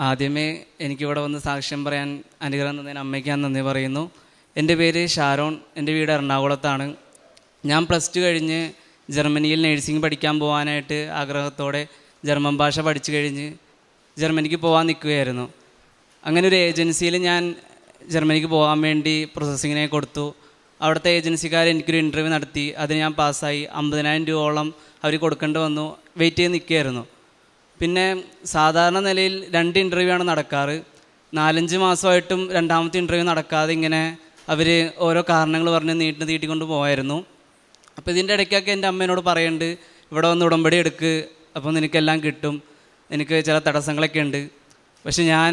ആദ്യമേ എനിക്കിവിടെ വന്ന് സാക്ഷ്യം പറയാൻ അനുഗ്രഹം തന്നതിന് അമ്മയ്ക്ക് ഞാൻ നന്ദി പറയുന്നു. എന്റെ പേര് ഷാരോൺ. എന്റെ വീട് എറണാകുളത്താണ്. ഞാൻ പ്ലസ് ടു കഴിഞ്ഞ് ജർമ്മനിയിൽ നേഴ്സിംഗ് പഠിക്കാൻ പോകാനായിട്ട് ആഗ്രഹത്തോടെ ജർമ്മൻ ഭാഷ പഠിച്ചു കഴിഞ്ഞ് ജർമ്മനിക്ക് പോകാൻ നിൽക്കുകയായിരുന്നു. അങ്ങനെ ഒരു ഏജൻസിയിൽ ഞാൻ ജർമ്മനിക്ക് പോകാൻ വേണ്ടി പ്രോസസ്സിങ്ങിനെ കൊടുത്തു. അവിടുത്തെ ഏജൻസിക്കാർ എനിക്കൊരു ഇന്റർവ്യൂ നടത്തി. അതിന് ഞാൻ പാസ്സായി. അമ്പതിനായിരം രൂപയോളം അവർ കൊടുക്കേണ്ടി വന്നു. വെയിറ്റ് ചെയ്ത് നിൽക്കുകയായിരുന്നു. പിന്നെ സാധാരണ നിലയിൽ രണ്ട് ഇന്റർവ്യൂ ആണ് നടക്കാറ്. നാലഞ്ച് മാസമായിട്ടും രണ്ടാമത്തെ ഇന്റർവ്യൂ നടക്കാതെ ഇങ്ങനെ അവർ ഓരോ കാരണങ്ങൾ പറഞ്ഞ് നീട്ടി നീട്ടിക്കൊണ്ട് പോയായിരുന്നു അപ്പോൾ ഇതിന്റെ ഇടയ്ക്കൊക്കെ എന്റെ അമ്മേനോട് പറയുന്നുണ്ട് ഇവിടെ വന്ന് ഉടമ്പടി എടുക്ക് അപ്പോൾ നിനക്കെല്ലാം കിട്ടും. എനിക്ക് ചില തടസ്സങ്ങളൊക്കെ ഉണ്ട്. പക്ഷെ ഞാൻ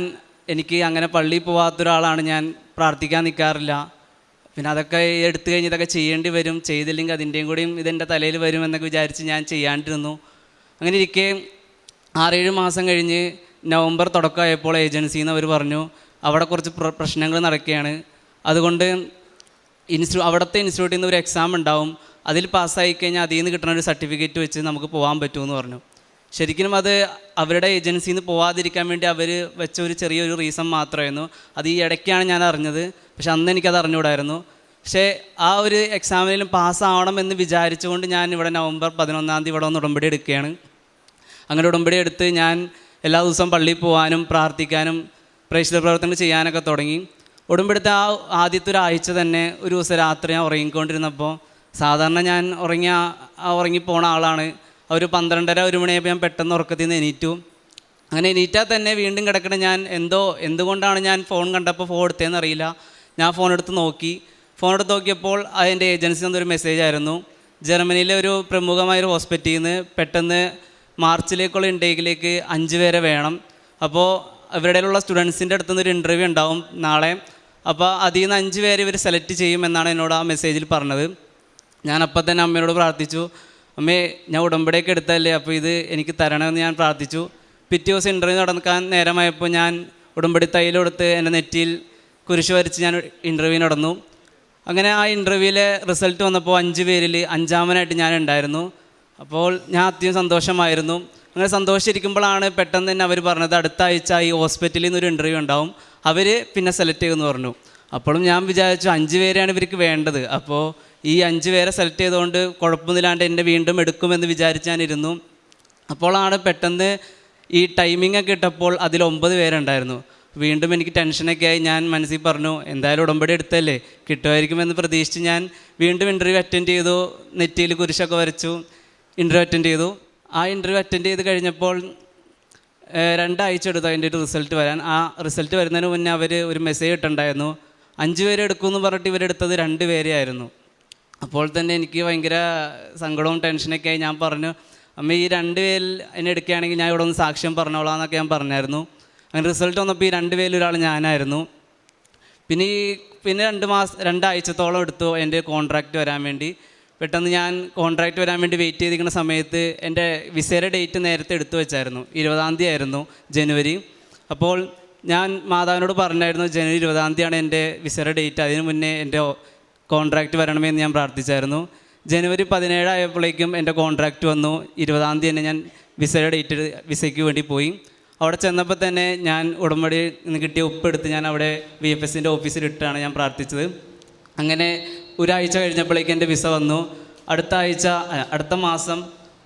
എനിക്ക് അങ്ങനെ പള്ളിയിൽ പോവാത്തൊരാളാണ് ഞാൻ പ്രാർത്ഥിക്കാൻ നിൽക്കാറില്ല പിന്നെ അതൊക്കെ എടുത്തു കഴിഞ്ഞ് ഇതൊക്കെ ചെയ്യേണ്ടി വരും. ചെയ്തില്ലെങ്കിൽ അതിന്റെയും കൂടിയും ഇതെന്റെ തലയിൽ വരും എന്നൊക്കെ വിചാരിച്ച് ഞാൻ ചെയ്യാണ്ടിരുന്നു. അങ്ങനെ ഇരിക്കെ ആറേഴ് മാസം കഴിഞ്ഞ് നവംബർ തുടക്കമായപ്പോൾ ഏജൻസിയിൽ നിന്ന് അവർ പറഞ്ഞു അവിടെ കുറച്ച് പ്ര- പ്രശ്നങ്ങൾ നടക്കുകയാണ്. അതുകൊണ്ട് ഇൻസ്റ്റിറ്റ്യൂ അവിടുത്തെ ഇൻസ്റ്റിറ്റ്യൂട്ടിൽ നിന്ന് ഒരു എക്സാം ഉണ്ടാവും. അതിൽ പാസ്സായി കഴിഞ്ഞാൽ അതിൽ നിന്ന് കിട്ടുന്ന ഒരു സർട്ടിഫിക്കറ്റ് വെച്ച് നമുക്ക് പോകാൻ പറ്റുമെന്ന് പറഞ്ഞു. ശരിക്കും അത് അവരുടെ ഏജൻസിയിൽ നിന്ന് പോവാതിരിക്കാൻ വേണ്ടി അവർ വെച്ച ഒരു ചെറിയൊരു റീസൺ മാത്രമായിരുന്നു. അത് ഈ ഇടയ്ക്കാണ് ഞാൻ അറിഞ്ഞത്. പക്ഷെ അന്ന് എനിക്കത് അറിഞ്ഞുകൂടായിരുന്നു. പക്ഷേ ആ ഒരു എക്സാമിലും പാസ്സാവണം എന്ന് വിചാരിച്ചുകൊണ്ട് ഞാൻ ഇവിടെ നവംബർ പതിനൊന്നാം തീയതി ഇവിടെ ഒന്ന് ഉടമ്പടി എടുക്കുകയാണ്. അങ്ങനെ ഉടമ്പടി എടുത്ത് ഞാൻ എല്ലാ ദിവസവും പള്ളിയിൽ പോകാനും പ്രാർത്ഥിക്കാനും പ്രേക്ഷിത പ്രവർത്തനങ്ങൾ ചെയ്യാനൊക്കെ തുടങ്ങി. ഉടമ്പെടുത്ത ആ ആദ്യത്തെ ഒരാഴ്ച തന്നെ ഒരു ദിവസം രാത്രി ഞാൻ ഉറങ്ങിക്കൊണ്ടിരുന്നപ്പോൾ സാധാരണ ഞാൻ ഉറങ്ങിയ ഉറങ്ങിപ്പോണ ആളാണ്. ഒരു പന്ത്രണ്ടര ഒരു മണിയായപ്പോൾ ഞാൻ പെട്ടെന്ന് ഉറക്കത്തിൽ നിന്ന് എണീറ്റു. അങ്ങനെ എണീറ്റാൽ തന്നെ വീണ്ടും കിടക്കണ ഞാൻ എന്തോ എന്തുകൊണ്ടാണ് ഞാൻ ഫോൺ കണ്ടപ്പോൾ ഫോൺ എടുത്തതെന്ന് അറിയില്ല. ഞാൻ ഫോൺ എടുത്ത് നോക്കി. ഫോൺ എടുത്ത് നോക്കിയപ്പോൾ അതിന്റെ ഏജൻസി നിന്നൊരു മെസ്സേജ് ആയിരുന്നു. ജർമ്മനിയിലെ ഒരു പ്രമുഖമായൊരു ഹോസ്പിറ്റലിൽ നിന്ന് പെട്ടെന്ന് മാർച്ചിലേക്കുള്ള ഇൻടേക്കിലേക്ക് അഞ്ച് പേരെ വേണം. അപ്പോൾ ഇവരുടെയുള്ള സ്റ്റുഡൻസിന്റെ അടുത്ത് നിന്ന് ഒരു ഇന്റർവ്യൂ ഉണ്ടാവും നാളെ. അപ്പോൾ അതിൽ നിന്ന് അഞ്ച് പേര് ഇവർ സെലക്ട് ചെയ്യും എന്നാണ് എന്നോട് ആ മെസ്സേജിൽ പറഞ്ഞത്. ഞാൻ അപ്പം തന്നെ അമ്മയോട് പ്രാർത്ഥിച്ചു. അമ്മേ ഞാൻ ഉടമ്പടിയൊക്കെ എടുത്തല്ലേ അപ്പോൾ ഇത് എനിക്ക് തരണമെന്ന് ഞാൻ പ്രാർത്ഥിച്ചു. പിറ്റേ ദിവസം ഇന്റർവ്യൂ നടക്കാൻ നേരമായപ്പോൾ ഞാൻ ഉടമ്പടി തൈലെടുത്ത് എന്റെ നെറ്റിയിൽ കുരിശ് വരച്ച് ഞാൻ ഇന്റർവ്യൂ നടന്നു. അങ്ങനെ ആ ഇന്റർവ്യൂവിലെ റിസൾട്ട് വന്നപ്പോൾ അഞ്ച് പേരിൽ അഞ്ചാമനായിട്ട് ഞാൻ ഉണ്ടായിരുന്നു. അപ്പോൾ ഞാൻ അത്യം സന്തോഷമായിരുന്നു. അങ്ങനെ സന്തോഷിച്ചിരിക്കുമ്പോഴാണ് പെട്ടെന്ന് തന്നെ അവർ പറഞ്ഞത് അടുത്ത ആഴ്ച ഈ ഹോസ്പിറ്റലിൽ നിന്നൊരു ഇന്റർവ്യൂ ഉണ്ടാവും. അവർ പിന്നെ സെലക്ട് ചെയ്യുമെന്ന് പറഞ്ഞു. അപ്പോഴും ഞാൻ വിചാരിച്ചു അഞ്ച് പേരെയാണ് ഇവർക്ക് വേണ്ടത്. അപ്പോൾ ഈ അഞ്ച് പേരെ സെലക്ട് ചെയ്തുകൊണ്ട് കുഴപ്പമൊന്നുമില്ലാണ്ട് എന്നെ വീണ്ടും എടുക്കുമെന്ന് വിചാരിച്ച് ഞാനിരുന്നു അപ്പോഴാണ് പെട്ടെന്ന് ഈ ടൈമിംഗ് ഒക്കെ ഇട്ടപ്പോൾ അതിൽ ഒമ്പത് പേരുണ്ടായിരുന്നു. വീണ്ടും എനിക്ക് ടെൻഷനൊക്കെ ആയി. ഞാൻ മനസ്സിൽ പറഞ്ഞു എന്തായാലും ഉടമ്പടി എടുത്തല്ലേ? കിട്ടുമായിരിക്കുമെന്ന് പ്രതീക്ഷിച്ച് ഞാൻ വീണ്ടും ഇന്റർവ്യൂ അറ്റൻഡ് ചെയ്തു. നെറ്റിയിൽ കുരിശൊക്കെ വരച്ചു. ഇന്റർവ്യൂ അറ്റൻഡ് ചെയ്തു. ആ ഇന്റർവ്യൂ അറ്റൻഡ് ചെയ്ത് കഴിഞ്ഞപ്പോൾ രണ്ടാഴ്ച എടുത്തു അതിന്റെ ഒരു റിസൾട്ട് വരാൻ. ആ റിസൾട്ട് വരുന്നതിന് മുന്നേ അവർ ഒരു മെസ്സേജ് ഇട്ടുണ്ടായിരുന്നു അഞ്ച് പേരെ എടുക്കുമെന്ന് പറഞ്ഞിട്ട് ഇവരെടുത്തത് രണ്ട് പേരെ ആയിരുന്നു. അപ്പോൾ തന്നെ എനിക്ക് ഭയങ്കര സങ്കടവും ടെൻഷനൊക്കെ ആയി. ഞാൻ പറഞ്ഞു അമ്മ ഈ രണ്ട് പേരിൽ എന്നെ എടുക്കുകയാണെങ്കിൽ ഞാൻ ഇവിടെ ഒന്ന് സാക്ഷ്യം പറഞ്ഞോളാം എന്നൊക്കെ ഞാൻ പറഞ്ഞായിരുന്നു. അങ്ങനെ റിസൾട്ട് വന്നപ്പോൾ ഈ രണ്ട് പേരിൽ ഒരാൾ ഞാനായിരുന്നു. പിന്നെ ഈ പിന്നെ രണ്ട് മാസം രണ്ടാഴ്ചത്തോളം എടുത്തു എന്റെ കോൺട്രാക്റ്റ് വരാൻ വേണ്ടി. പെട്ടെന്ന് ഞാൻ കോൺട്രാക്റ്റ് വരാൻ വേണ്ടി വെയിറ്റ് ചെയ്തിരിക്കുന്ന സമയത്ത് എന്റെ വിസയുടെ ഡേറ്റ് നേരത്തെ എടുത്തു വെച്ചായിരുന്നു. ഇരുപതാം തീയതി ആയിരുന്നു ജനുവരി. അപ്പോൾ ഞാൻ മാതാവിനോട് പറഞ്ഞായിരുന്നു ജനുവരി ഇരുപതാം തീയതിയാണ് എന്റെ വിസയുടെ ഡേറ്റ് അതിന് മുന്നേ എന്റെ കോൺട്രാക്റ്റ് വരണമെന്ന് ഞാൻ പ്രാർത്ഥിച്ചായിരുന്നു. ജനുവരി പതിനേഴായപ്പോഴേക്കും എന്റെ കോൺട്രാക്റ്റ് വന്നു. ഇരുപതാം തീയതി തന്നെ ഞാൻ വിസയുടെ ഡേറ്റ് വിസയ്ക്ക് വേണ്ടി പോയി. അവിടെ ചെന്നപ്പോൾ തന്നെ ഞാൻ ഉടമ്പടി നിന്ന് കിട്ടിയ ഉപ്പെടുത്ത് ഞാൻ അവിടെ വി എഫ് എസിന്റെ ഓഫീസിൽ ഇട്ടാണ് ഞാൻ പ്രാർത്ഥിച്ചത്. അങ്ങനെ ഒരാഴ്ച കഴിഞ്ഞപ്പോഴേക്കും എന്റെ വിസ വന്നു. അടുത്ത ആഴ്ച അടുത്ത മാസം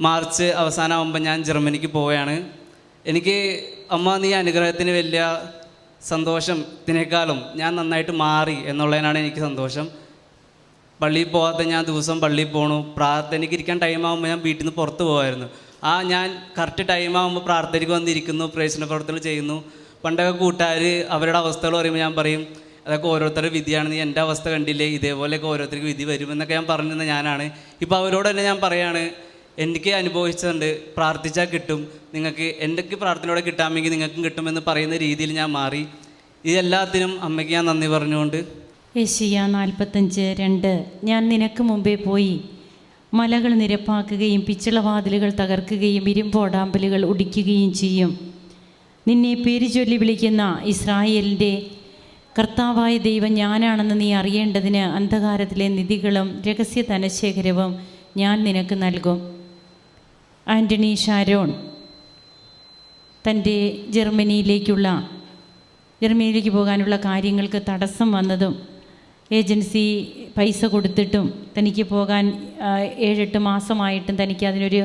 മാർച്ച് അവസാനമാകുമ്പോൾ ഞാൻ ജർമ്മനിക്ക് പോവുകയാണ്. എനിക്ക് അമ്മ നീ അനുഗ്രഹത്തിന് വലിയ സന്തോഷത്തിനേക്കാളും ഞാൻ നന്നായിട്ട് മാറി എന്നുള്ളതിനാണ് എനിക്ക് സന്തോഷം. പള്ളിയിൽ പോകാത്ത ഞാൻ ദിവസം പള്ളിയിൽ പോകണു പ്രാർത്ഥനയ്ക്ക് ഇരിക്കാൻ ടൈം ആകുമ്പോൾ ഞാൻ വീട്ടിൽ നിന്ന് പുറത്ത് പോകുമായിരുന്നു ആ ഞാൻ കറക്റ്റ് ടൈം ആകുമ്പോൾ പ്രാർത്ഥനയ്ക്ക് വന്നിരിക്കുന്നു പ്രേക്ഷണ പ്രവർത്തനങ്ങൾ ചെയ്യുന്നു. പണ്ടൊക്കെ കൂട്ടുകാർ അവരുടെ അവസ്ഥകൾ പറയുമ്പോൾ ഞാൻ പറയും അതൊക്കെ ഓരോരുത്തരുടെ വിധിയാണ്. നീ എന്റെ അവസ്ഥ കണ്ടില്ലേ? ഇതേപോലെയൊക്കെ ഓരോരുത്തർക്ക് വിധി വരുമെന്നൊക്കെ ഞാൻ പറഞ്ഞിരുന്ന ഞാനാണ്. ഇപ്പോൾ അവരോട് തന്നെ ഞാൻ പറയാണ് എനിക്ക് അനുഭവിച്ചതുണ്ട്. പ്രാർത്ഥിച്ചാൽ കിട്ടും. നിങ്ങൾക്ക് എന്റെ പ്രാർത്ഥനയോടെ കിട്ടാമെങ്കിൽ നിങ്ങൾക്കും കിട്ടുമെന്ന് പറയുന്ന രീതിയിൽ ഞാൻ മാറി. ഇതെല്ലാത്തിനും അമ്മയ്ക്ക് ഞാൻ നന്ദി പറഞ്ഞുകൊണ്ട് യശിയ നാൽപ്പത്തഞ്ച് രണ്ട്. ഞാൻ നിനക്ക് മുമ്പേ പോയി. മലകൾ നിരപ്പാക്കുകയും പിച്ചളവാതിലുകൾ തകർക്കുകയും ഇരുമ്പോടാമ്പലുകൾ ഒടിക്കുകയും ചെയ്യും. നിന്നെ പേര് ചൊല്ലി വിളിക്കുന്ന ഇസ്രായേലിന്റെ കർത്താവായ ദൈവം ഞാനാണെന്ന് നീ അറിയേണ്ടതിന് അന്ധകാരത്തിലെ നിധികളും രഹസ്യ ധനശേഖരവും ഞാൻ നിനക്ക് നൽകും. ആന്റണി ഷാരോൺ തന്റെ ജർമ്മനിയിലേക്കുള്ള ജർമ്മനിയിലേക്ക് പോകാനുള്ള കാര്യങ്ങൾക്ക് തടസ്സം വന്നതും ഏജൻസി പൈസ കൊടുത്തിട്ടും തനിക്ക് പോകാൻ ഏഴെട്ട് മാസമായിട്ടും തനിക്ക് അതിനൊരു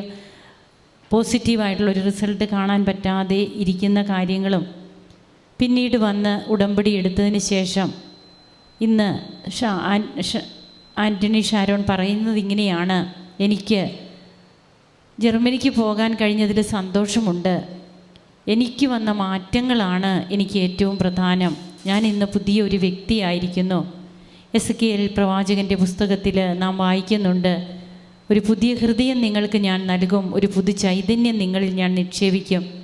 പോസിറ്റീവായിട്ടുള്ളൊരു റിസൾട്ട് കാണാൻ പറ്റാതെ ഇരിക്കുന്ന കാര്യങ്ങളും പിന്നീട് വന്ന് ഉടമ്പടി എടുത്തതിന് ശേഷം ഇന്ന് ഷാ ആൻ- ഷ- ആന്റണി ഷാരോൺ പറയുന്നത് ഇങ്ങനെയാണ്. എനിക്ക് ജർമ്മനിക്ക് പോകാൻ കഴിഞ്ഞതിൽ സന്തോഷമുണ്ട്. എനിക്ക് വന്ന മാറ്റങ്ങളാണ് എനിക്ക് ഏറ്റവും പ്രധാനം. ഞാൻ ഇന്ന് പുതിയൊരു വ്യക്തിയായിരിക്കുന്നു. എസ് കെ എൽ പ്രവാചകന്റെ പുസ്തകത്തിൽ നാം വായിക്കുന്നുണ്ട്. ഒരു പുതിയ ഹൃദയം നിങ്ങൾക്ക് ഞാൻ നൽകും. ഒരു പുതു ചൈതന്യം നിങ്ങളിൽ ഞാൻ നിക്ഷേപിക്കും.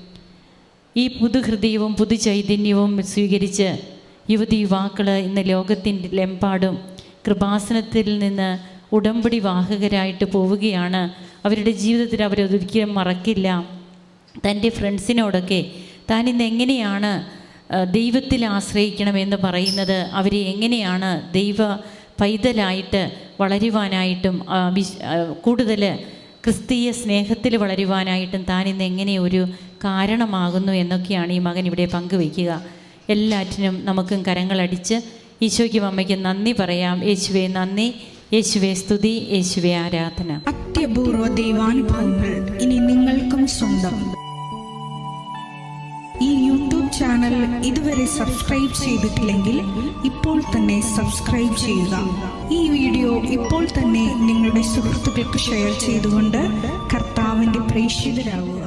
ഈ പുതുഹൃദയവും പുതു ചൈതന്യവും സ്വീകരിച്ച് യുവതി യുവാക്കൾ ഇന്ന് ലോകത്തിന്റെ ലെമ്പാടും കൃപാസനത്തിൽ നിന്ന് ഉടമ്പടി വാഹകരായിട്ട് പോവുകയാണ്. അവരുടെ ജീവിതത്തിൽ അവരതൊരിക്കലും മറക്കില്ല. തന്റെ ഫ്രണ്ട്സിനോടൊക്കെ താൻ ഇന്ന് എങ്ങനെയാണ് ദൈവത്തിൽ ആശ്രയിക്കണമെന്ന് പറയുന്നത് അവരെ എങ്ങനെയാണ് ദൈവ പൈതലായിട്ട് വളരുവാനായിട്ടും കൂടുതൽ ക്രിസ്തീയ സ്നേഹത്തിൽ വളരുവാനായിട്ടും താൻ ഇന്ന് എങ്ങനെ ഒരു കാരണമാകുന്നു എന്നൊക്കെയാണ് ഈ മകൻ ഇവിടെ പങ്കുവയ്ക്കുക. എല്ലാറ്റിനും നമുക്കും കരങ്ങളടിച്ച് ഈശോയ്ക്കും അമ്മയ്ക്കും നന്ദി പറയാം. യേശുവെ നന്ദി. യേശുവെ സ്തുതി. യേശുവെ ആരാധന. അത്യപൂർവ ദൈവാനുഭവങ്ങൾ ഇനി നിങ്ങൾക്കും സ്വന്തം. ഈ യൂട്യൂബ് ചാനൽ ഇതുവരെ സബ്സ്ക്രൈബ് ചെയ്തിട്ടില്ലെങ്കിൽ ഇപ്പോൾ തന്നെ സബ്സ്ക്രൈബ് ചെയ്യുക. ഈ വീഡിയോ ഇപ്പോൾ തന്നെ നിങ്ങളുടെ സുഹൃത്തുക്കൾക്ക് ഷെയർ ചെയ്തുകൊണ്ട് കർത്താവിന്റെ പ്രേക്ഷിതരാകുക